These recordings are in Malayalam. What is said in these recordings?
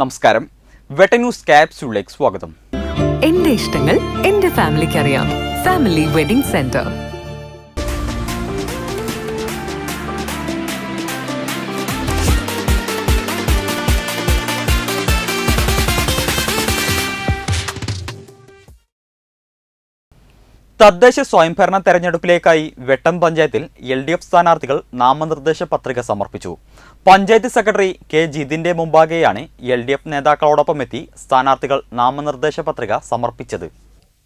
നമസ്കാരം. വെട്ട ന്യൂസ് ക്യാപ്സ്യൂളിലേക്ക് സ്വാഗതം. എന്റെ ഇഷ്ടങ്ങൾ എന്റെ ഫാമിലിക്ക് അറിയാം ഫാമിലി വെഡിംഗ് സെന്റർ. തദ്ദേശ സ്വയംഭരണ തെരഞ്ഞെടുപ്പിലേക്കായി വെട്ടം പഞ്ചായത്തിൽ എൽ ഡി എഫ് സ്ഥാനാർത്ഥികൾ നാമനിർദ്ദേശ പത്രിക സമർപ്പിച്ചു. പഞ്ചായത്ത് സെക്രട്ടറി കെ ജിതിന്റെ മുമ്പാകെയാണ് എൽ ഡി എഫ് നേതാക്കളോടൊപ്പം എത്തി സ്ഥാനാർത്ഥികൾ നാമനിർദ്ദേശ പത്രിക സമർപ്പിച്ചത്.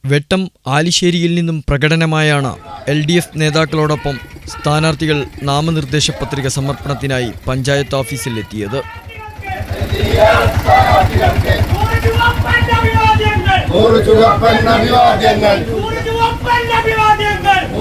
വെട്ടം ആലിശ്ശേരിയിൽ നിന്നും പ്രകടനമായാണ് എൽ ഡി എഫ് നേതാക്കളോടൊപ്പം സ്ഥാനാർത്ഥികൾ നാമനിർദ്ദേശ പത്രിക സമർപ്പണത്തിനായി പഞ്ചായത്ത് ഓഫീസിൽ എത്തിയത്. നൂറ് ചുവപ്പൻ അഭിവാദ്യങ്ങൾ നൂറ് ചുവപ്പൻ അഭിവാദ്യങ്ങൾ നൂറ് ചുവപ്പൻ അഭിവാദ്യങ്ങൾ ഇൻക്ലാബ് സിന്ദാബാദ് ഇൻകുലാബ് സിന്ദാബാദ്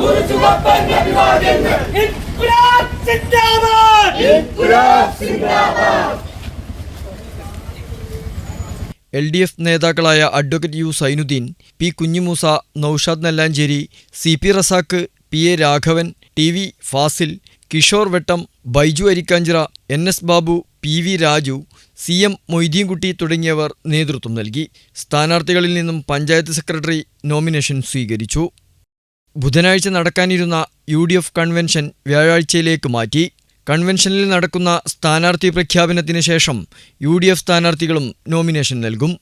എൽ ഡി എഫ് നേതാക്കളായ advocate U Sainuddin P Kunhimoosa Noushad Nellancheri C P Razak P A Raghavan T V Fasil Kishore Vettam Baiju Arikkanchira N S Babu P V Raju C M Moideenkutty തുടങ്ങിയവർ നേതൃത്വം നൽകി. സ്ഥാനാർത്ഥികളിൽ നിന്നും പഞ്ചായത്ത് സെക്രട്ടറി നോമിനേഷൻ സ്വീകരിച്ചു. ബുധനാഴ്ച നടക്കാനിരുന്ന യു ഡി എഫ് കൺവെൻഷൻ വ്യാഴാഴ്ചയിലേക്ക് മാറ്റി. കൺവെൻഷനിൽ നടക്കുന്ന സ്ഥാനാർത്ഥി പ്രഖ്യാപനത്തിന് ശേഷം യു ഡി എഫ് സ്ഥാനാർത്ഥികളും നോമിനേഷൻ നൽകും.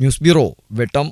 News bureau Vettam.